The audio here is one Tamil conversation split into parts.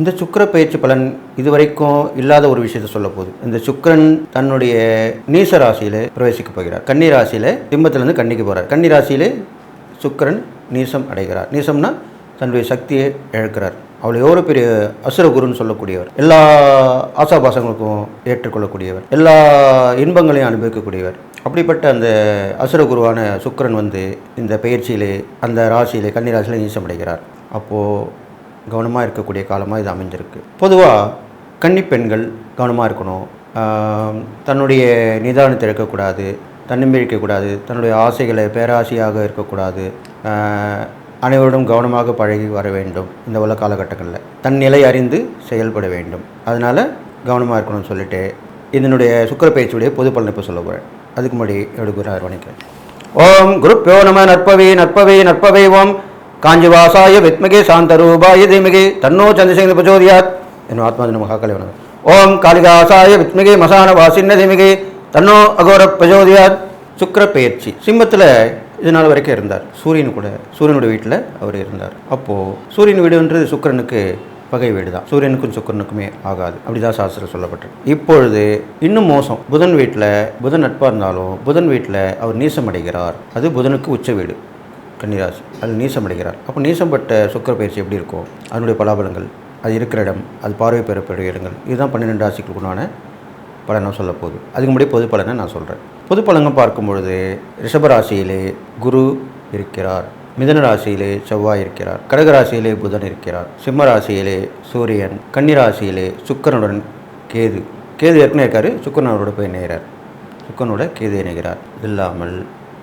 இந்த சுக்கிர பயிற்சி பலன் இதுவரைக்கும் இல்லாத ஒரு விஷயத்தை சொல்ல போகுது. இந்த சுக்கிரன் தன்னுடைய நீச ராசியில பிரவேசிக்க போகிறார். கன்னி ராசியில திம்பத்திலிருந்து கன்னிக்கு போகிறார் கன்னி ராசியிலே சுக்கிரன் நீசம் அடைகிறார். நீசம்னா தன்னுடைய சக்தியை இழக்கிறார். அவ்வளோ எவ்வளோ பெரிய அசுரகுருன்னு சொல்லக்கூடியவர். எல்லா ஆசாபாசங்களுக்கும் ஏற்றுக்கொள்ளக்கூடியவர். எல்லா இன்பங்களையும் அனுபவிக்கக்கூடியவர். அப்படிப்பட்ட அந்த அசுரகுருவான சுக்கிரன் வந்து இந்த பயிற்சியிலே அந்த ராசியிலே கன்னி ராசியிலே நீசம் அடைகிறார். அப்போது கவனமாக இருக்கக்கூடிய காலமாக இது அமைஞ்சிருக்கு. பொதுவாக கன்னி பெண்கள் கவனமாக இருக்கணும். தன்னுடைய நிதானத்தை இருக்கக்கூடாது தன்னம்பிக்கை இருக்கக்கூடாது தன்னுடைய ஆசைகளை பேராசையாக இருக்கக்கூடாது. அனைவரிடம் கவனமாக பழகி வர வேண்டும் இந்த உள்ள காலகட்டங்களில். தன் நிலை அறிந்து செயல்பட வேண்டும். அதனால் கவனமாக இருக்கணும்னு சொல்லிட்டு இதனுடைய சுக்கர பயிற்சியுடைய பொது பலனை இப்போ சொல்ல போகிறேன் அதுக்கு முன்னாடி எடுக்கிறார் வணக்கம் ஓம் குருப்பியோ நம நற்பவே நற்பவே நற்பவே ஓம் காஞ்சிவாசாய வித்மகே சாந்தரூபாய தீமகே தன்னோ சந்திரசேகர பிரச்சோதியாத். என் ஆத்மாஜன மகாக்கலைவன ஓம் காளிகாசாய வித்மகே மசான வாசின்ன தீமகே தன்னோ அகோர பிரச்சோதியாத். சுக்கிர பெயர்ச்சி சிம்மத்தில் இது நாள் வரைக்கும் இருந்தார். சூரியன் கூட சூரியனுடைய வீட்டில் அவர் இருந்தார். அப்போது சூரியன் வீடுன்றது சுக்கரனுக்கு பகை வீடு தான் சூரியனுக்கும் சுக்கிரனுக்குமே ஆகாது. அப்படிதான் சாஸ்திரம் சொல்லப்பட்டிருக்கு. இப்பொழுது இன்னும் மோசம். புதன் வீட்டில் புதன் நட்பாக இருந்தாலும் புதன் வீட்டில் அவர் நீசம் அடைகிறார் அது புதனுக்கு உச்ச வீடு. கன்னிராசி அது நீசம் அடைகிறார் அப்போ நீசம்பட்ட சுக்கிர பயிற்சி எப்படி இருக்கும்? அதனுடைய பலாபலங்கள். அது இருக்கிற இடம் அது பார்வை பெறக்கூடிய இடங்கள். இதுதான் பன்னிரெண்டு ராசிகளுக்கு உண்டான சொல்லப்போகுது சொல்ல போகுது. அதுக்கு முன்னாடி பொது பலனை நான் சொல்கிறேன் பொது பலங்கள் பார்க்கும் பொழுது ரிஷபராசியிலே குரு இருக்கிறார். மிதன ராசியிலே செவ்வாய் இருக்கிறார். கடகராசியிலே புதன் இருக்கிறார். சிம்ம ராசியிலே சூரியன். கன்னிராசியிலே சுக்கரனுடன் சுக்கிரனுடன் கேது. கேது ஏற்கனவே இருக்காரு. சுக்கரனோட போய் இணைகிறார். சுக்கரனோட கேது இணைகிறார். இல்லாமல்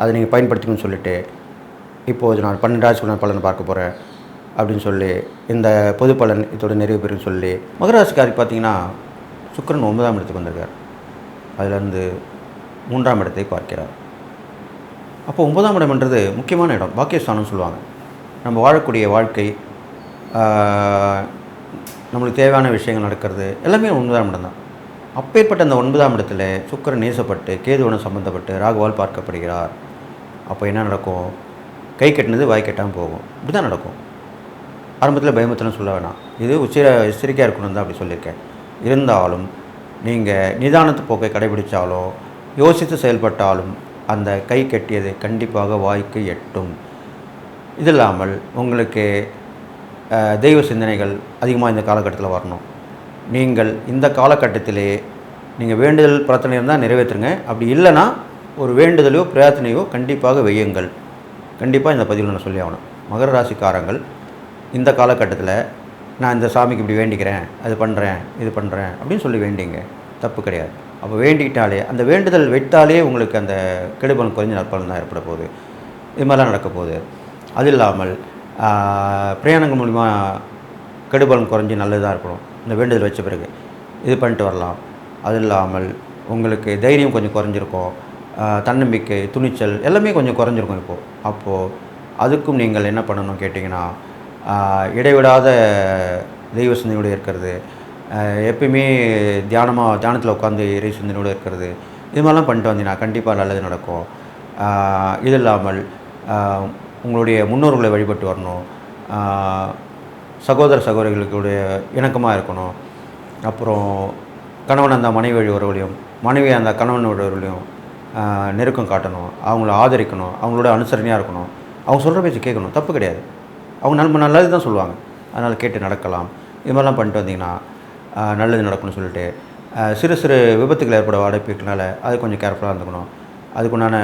அதை நீங்கள் பயன்படுத்திக்கணும்னு சொல்லிட்டு இப்போது நான் பன்னெண்டு ராசிக்குள்ள பலன் பார்க்க போகிறேன் அப்படின்னு சொல்லி இந்த பொது பலன் இதோட நிறைவு பெறும் சொல்லி மகராசிக்காருக்கு பார்த்தீங்கன்னா சுக்கரன் ஒன்பதாம் இடத்துக்கு வந்திருக்கார். அதிலிருந்து மூன்றாம் இடத்தை பார்க்கிறார். அப்போ ஒன்பதாம் இடம்ன்றது முக்கியமான இடம் பாக்கியஸ்தானம்னு சொல்லுவாங்க. நம்ம வாழக்கூடிய வாழ்க்கை நம்மளுக்கு தேவையான விஷயங்கள் நடக்கிறது எல்லாமே ஒன்பதாம் இடம் தான். அப்பேற்பட்ட அந்த ஒன்பதாம் இடத்துல சுக்கிரன் நேசப்பட்டு கேதுவனம் சம்பந்தப்பட்டு ராகுவால் பார்க்கப்படுகிறார். அப்போ என்ன நடக்கும்? கை கட்டினது வாய் கட்டாமல் போகும். இப்படி தான் நடக்கும். ஆரம்பத்தில் பயமுத்தலாம் சொல்ல வேணாம். இது உச்சிர எச்சரிக்கையாக இருக்கணும் தான் அப்படி சொல்லியிருக்கேன். இருந்தாலும் நீங்கள் நிதானத்து போக்கை கடைபிடித்தாலோ யோசித்து செயல்பட்டாலும் அந்த கை கட்டியது கண்டிப்பாக வாய்க்கு எட்டும். இது இல்லாமல் உங்களுக்கு தெய்வ சிந்தனைகள் அதிகமாக இந்த காலகட்டத்தில் வரணும். நீங்கள் இந்த காலகட்டத்திலே நீங்கள் வேண்டுதல் பிரார்த்தனை இருந்தால் நிறைவேற்றுங்க. அப்படி இல்லைன்னா ஒரு வேண்டுதலையோ பிரார்த்தனையோ கண்டிப்பாக வையுங்கள். கண்டிப்பாக இந்த பதிவில் நான் சொல்லி ஆகணும். மகர ராசிக்காரங்கள் இந்த காலகட்டத்தில் நான் இந்த சாமிக்கு இப்படி வேண்டிக்கிறேன் அது பண்ணுறேன் இது பண்ணுறேன் அப்படின்னு சொல்லி வேண்டிங்க. தப்பு கிடையாது. அப்போ வேண்டிக்கிட்டாலே அந்த வேண்டுதல் வைத்தாலே உங்களுக்கு அந்த கெடுபலன் குறைஞ்ச நற்பலன் தான் ஏற்பட போகுது. இது மாதிரிலாம் நடக்க போகுது. அது இல்லாமல் பிரயாணங்கள் மூலிமா கெடுபலன் குறைஞ்சி நல்லதாக இருக்கணும். இந்த வேண்டுதல் வச்ச பிறகு இது பண்ணிட்டு வரலாம். அது இல்லாமல் உங்களுக்கு தைரியம் கொஞ்சம் குறைஞ்சிருக்கும். தன்னம்பிக்கை துணிச்சல் எல்லாமே கொஞ்சம் குறைஞ்சிருக்கும் இப்போது அப்போது அதுக்கும் நீங்கள் என்ன பண்ணணும் கேட்டிங்கன்னா இடைவிடாத தெய்வ சிந்தனையோடு இருக்கிறது எப்பயுமே தியானமாக தியானத்தில் உட்காந்து இறை சிந்தனையோடு இருக்கிறது இது மாதிரிலாம் பண்ணிட்டு வந்தீங்கன்னா கண்டிப்பாக நல்லது நடக்கும். இது இல்லாமல் உங்களுடைய முன்னோர்களை வழிபட்டு வரணும். சகோதர சகோதரிகளுடைய இணக்கமாக இருக்கணும். அப்புறம் கணவன் அந்த மனைவி வழி உறவுலையும் மனைவி அந்த கணவன் உறவுலையும் நெருக்கம் காட்டணும் அவங்கள ஆதரிக்கணும் அவங்களோட அனுசரணையாக இருக்கணும். அவங்க சொல்கிற பேச்சு கேட்கணும். தப்பு கிடையாது. அவங்க நம்ம நல்லது தான் சொல்லுவாங்க. அதனால் கேட்டு நடக்கலாம். இது மாதிரிலாம் பண்ணிட்டு வந்தீங்கன்னா நல்லது நடக்கும்னு சொல்லிட்டு சிறு சிறு விபத்துகள் ஏற்பட வாய்ப்பு அது கொஞ்சம் கேர்ஃபுல்லாக இருந்துக்கணும். அதுக்குண்டான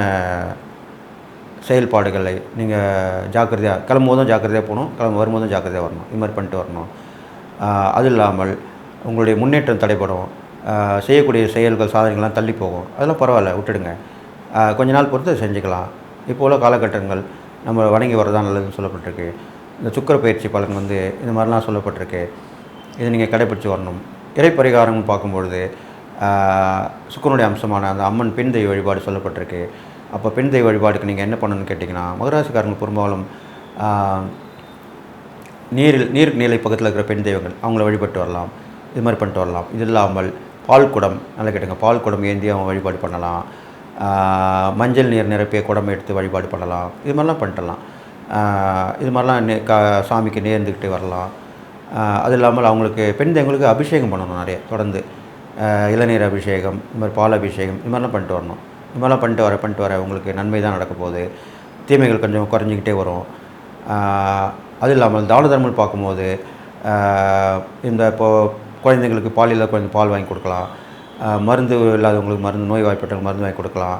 செயல்பாடுகளை நீங்கள் ஜாக்கிரதையாக கிளம்பும்போதும் ஜாக்கிரதையாக போகணும். கிளம்பு வரும்போதும் ஜாக்கிரதையாக வரணும். இது மாதிரி பண்ணிட்டு வரணும். அது இல்லாமல் உங்களுடைய முன்னேற்றம் தடைப்படும் செய்யக்கூடிய செயல்கள் சாதனைகள்லாம் தள்ளி போகும். அதெல்லாம் பரவாயில்ல விட்டுடுங்க. கொஞ்ச நாள் பொறுத்து செஞ்சுக்கலாம். இப்போ உள்ள காலகட்டங்கள் நம்ம வணங்கி வரதான் நல்லதுன்னு சொல்லப்பட்டிருக்கு. இந்த சுக்கர பயிற்சி பலன் வந்து இந்த மாதிரிலாம் சொல்லப்பட்டிருக்கு. இதை நீங்கள் கடைப்பிடிச்சு வரணும். இறை பரிகாரம்னு பார்க்கும்பொழுது சுக்கரனுடைய அம்சமான அந்த அம்மன் பெண் தெய்வ வழிபாடு சொல்லப்பட்டிருக்கு. அப்போ பெண் தெய்வ வழிபாடுக்கு நீங்கள் என்ன பண்ணணும்னு கேட்டிங்கன்னா மகராசிக்காரங்க பெரும்பாலும் நீரில் நீர் நிலை பக்கத்தில் இருக்கிற பெண் தெய்வங்கள் அவங்கள வழிபட்டு வரலாம். இது மாதிரி பண்ணிட்டு வரலாம். இது இல்லாமல் பால் குடம் நல்லா கேட்டுங்க. பால் குடம் ஏந்தி அவங்க வழிபாடு பண்ணலாம். மஞ்சள் நீர் நிரப்பிய குடம் எடுத்து வழிபாடு பண்ணலாம். இது மாதிரிலாம் பண்ணிட்டலாம். இது மாதிரிலாம் நே- கா சாமிக்கு நேர்ந்துக்கிட்டு வரலாம். அது இல்லாமல் அவங்களுக்கு பெண் அபிஷேகம் பண்ணணும் நிறைய தொடர்ந்து. இளநீர் அபிஷேகம் இது மாதிரி பால் அபிஷேகம் இது மாதிரிலாம் பண்ணிட்டு வரணும். இது மாதிரிலாம் பண்ணிட்டு வர பண்ணிட்டு வர உங்களுக்கு நன்மை தான் நடக்க போகுது. தீமைகள் கொஞ்சம் குறைஞ்சிக்கிட்டே வரும். அது இல்லாமல் தான தர்மம் பார்க்கும்போது இந்த இப்போது குழந்தைங்களுக்கு பால் இல்லாத குழந்தை பால் வாங்கி கொடுக்கலாம். மருந்து இல்லாதவங்களுக்கு மருந்து நோய் வாய்ப்பட்டவங்க மருந்து வாங்கி கொடுக்கலாம்.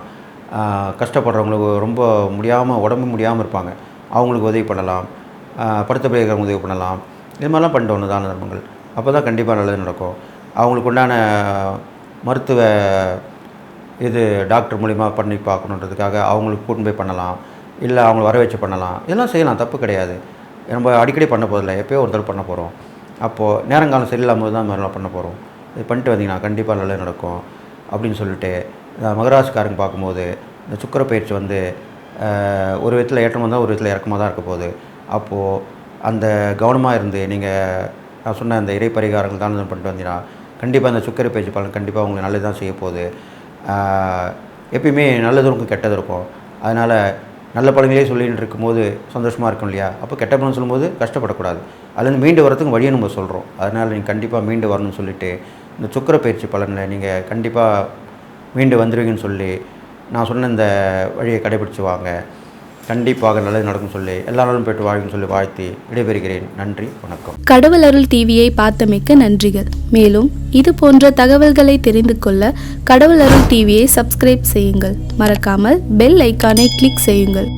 கஷ்டப்படுறவங்களுக்கு ரொம்ப முடியாமல் உடம்பு முடியாமல் இருப்பாங்க. அவங்களுக்கு உதவி பண்ணலாம். படுத்த பிள்ளைகளுக்கு உதவி பண்ணலாம். இது மாதிரிலாம் பண்ணிட்டு ஒன்று தான தர்மங்கள். அப்போ தான் கண்டிப்பாக நல்லது நடக்கும். அவங்களுக்கு உண்டான மருத்துவ இது டாக்டர் மூலிமா பண்ணி பார்க்கணுன்றதுக்காக அவங்களுக்கு கூட்டின்னு போய் பண்ணலாம். இல்லை அவங்கள வர வச்சு பண்ணலாம். இதெல்லாம் செய்யலாம். தப்பு கிடையாது. நம்ம அடிக்கடி பண்ண போதில்லை எப்போயோ ஒரு தடவை பண்ண போகிறோம் அப்போது நேரங்காலம் சரியில்லாமல் போது தான் இந்த மாதிரிலாம் பண்ண போகிறோம் இது பண்ணிட்டு வந்தீங்கன்னா கண்டிப்பாக நல்லது நடக்கும் அப்படின்னு சொல்லிட்டு மகராசிக்காரங்க பார்க்கும்போது இந்த சுக்கர பயிற்சி வந்து ஒரு விதத்தில் ஏற்றமாக தான் ஒரு விதத்தில் இறக்கமாக தான் இருக்க போகுது. அப்போது அந்த கவனமாக இருந்து நீங்கள் நான் சொன்ன அந்த இறை பரிகாரங்கள் தான் பண்ணிட்டு வந்தீங்கன்னா கண்டிப்பாக அந்த சுக்கர பயிற்சி பலன் கண்டிப்பாக உங்களுக்கு நல்லது தான் செய்ய போகுது. எப்பயுமே நல்லதும் இருக்கும் கெட்டதும் இருக்கும். அதனால் நல்ல பலன்களே சொல்லிகிட்டு இருக்கும்போது சந்தோஷமாக இருக்கும் இல்லையா? அப்போ கெட்ட பலன் சொல்லும்போது கஷ்டப்படக்கூடாது. அதுலேருந்து மீண்டு வரதுக்கு வழியை நம்ம சொல்கிறோம். அதனால் நீங்கள் கண்டிப்பாக மீண்டு வரணும்னு சொல்லிவிட்டு இந்த சுக்கர பயிற்சி பலனில் நீங்கள் கண்டிப்பாக மீண்டு வந்துடுவீங்கன்னு சொல்லி நான் சொன்ன இந்த வழியை கடைபிடிச்சு வாங்க. கண்டிப்பாக நல்லது நடக்கும் சொல்லி எல்லா நாளும் போய்ட்டு சொல்லி வாழ்த்தி விடைபெறுகிறேன். நன்றி வணக்கம். கடவுள் அருள் டிவியை பார்த்தமைக்க நன்றிகள். மேலும் இது போன்ற தகவல்களை தெரிந்து கொள்ள கடவுள் அருள் டிவியை சப்ஸ்கிரைப் செய்யுங்கள். மறக்காமல் பெல் ஐக்கானை கிளிக் செய்யுங்கள்.